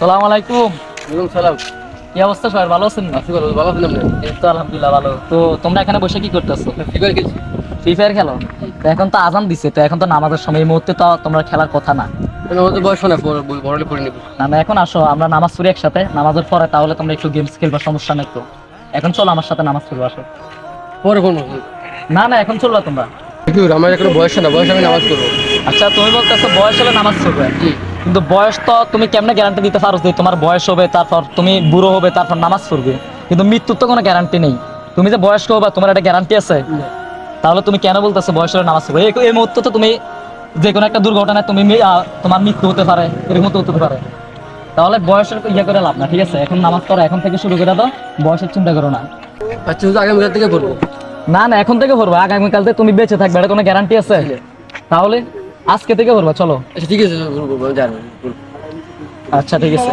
সালাম আলাইকুম। ওয়ালাইকুম সালাম। কি অবস্থা সবাই? ভালো আছেন আছি ভালো ভালো আছেন আপনি? এই তো আলহামদুলিল্লাহ ভালো। তো তোমরা এখানে বসে কি করতেছো? ফ্রি ফায়ার খেলছি। ফ্রি ফায়ার খেলো? তো এখন তো আজান দিছে তো এখন তো নামাজের সময় এই মুহূর্তে তো তোমরা খেলার কথা না। বয়স না বড়লে পড়ে নিব। না না এখন আসো আমরা নামাজ পড়ি একসাথে। নামাজের পরে তাহলে তোমরা একটু গেমস খেলবা সমস্যা নেই তো। এখন চলো আমার সাথে নামাজ পড়ব আসো। পরে কোন না না এখন চলবা তোমরা। আমার এখন বয়স না বয়স আমি নামাজ পড়ব। আচ্ছা তুমি বলতেছো বয়স হলে নামাজ পড়বে। কিন্তু বয়স তো তুমি কেমনে গ্যারান্টি দিতে পারো যে তোমার বয়স হবে তারপর তুমি বুড়ো হবে তারপর নামাজ পড়বে? কিন্তু মৃত্যুর তো কোনো গ্যারান্টি নেই। তুমি যে বয়স্ক হবে তোমার একটা গ্যারান্টি আছে? তাহলে তুমি কেন বলতেছো বয়স হলে নামাজ পড়বে? এই মুহূর্তে তো তুমি যে কোনো একটা দুর্ঘটনায় তুমি তোমার মৃত্যু হতে পারে এরকম তো হতে পারে। তাহলে বয়সের ইয়ে করে লাভ না ঠিক আছে? এখন নামাজ পড়া এখন থেকে শুরু করে দাও বয়সের চিন্তা করো না। আচ্ছা আগামীকাল থেকে পড়ব? না না এখন থেকে পড়ব আগামীকাল থেকে তুমি বেঁচে থাকবে এটা কোনো গ্যারান্টি আছে? তাহলে আজকে থেকে বলব চলো। আচ্ছা ঠিক আছে। আচ্ছা ঠিক আছে।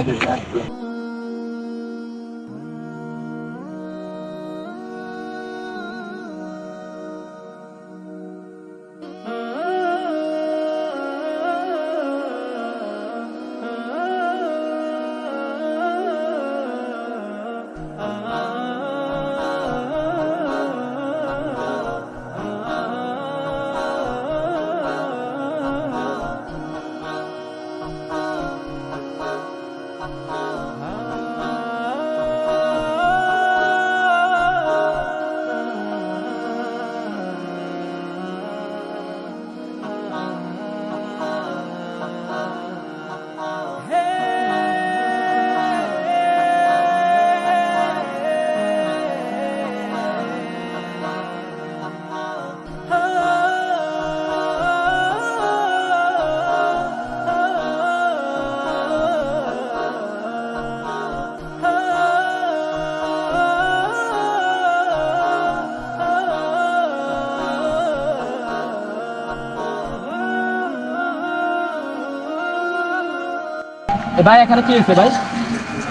ভাই, এখানে কি হয়েছে ভাই?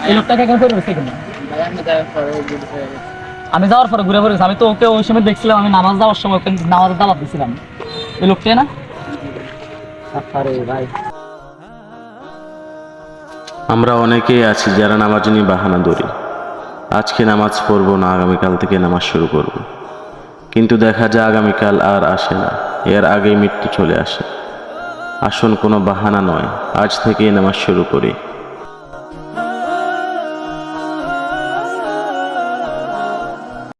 এই লোকটাকে এখানে কেন? আমি যাওয়ার পরে ঘুরে পড়েছি। আমি তো ওকে ওই সময় দেখছিলাম, আমি নামাজ যাওয়ার সময় ওকে নামাজের দাওয়াত দিছিলাম। এই লোকটা না? ভাই। আমরা অনেকেই আছি যারা নামাজ নিয়ে বাহানা ধরি। আজকে নামাজ পড়ব না, আগামীকাল থেকে নামাজ শুরু করব। কিন্তু দেখা যায় আগামীকাল আর আসে না। এর আগেই মৃত্যু চলে আসে। আসুন কোনো বাহানা নয়। আজ থেকেই নামাজ শুরু করি।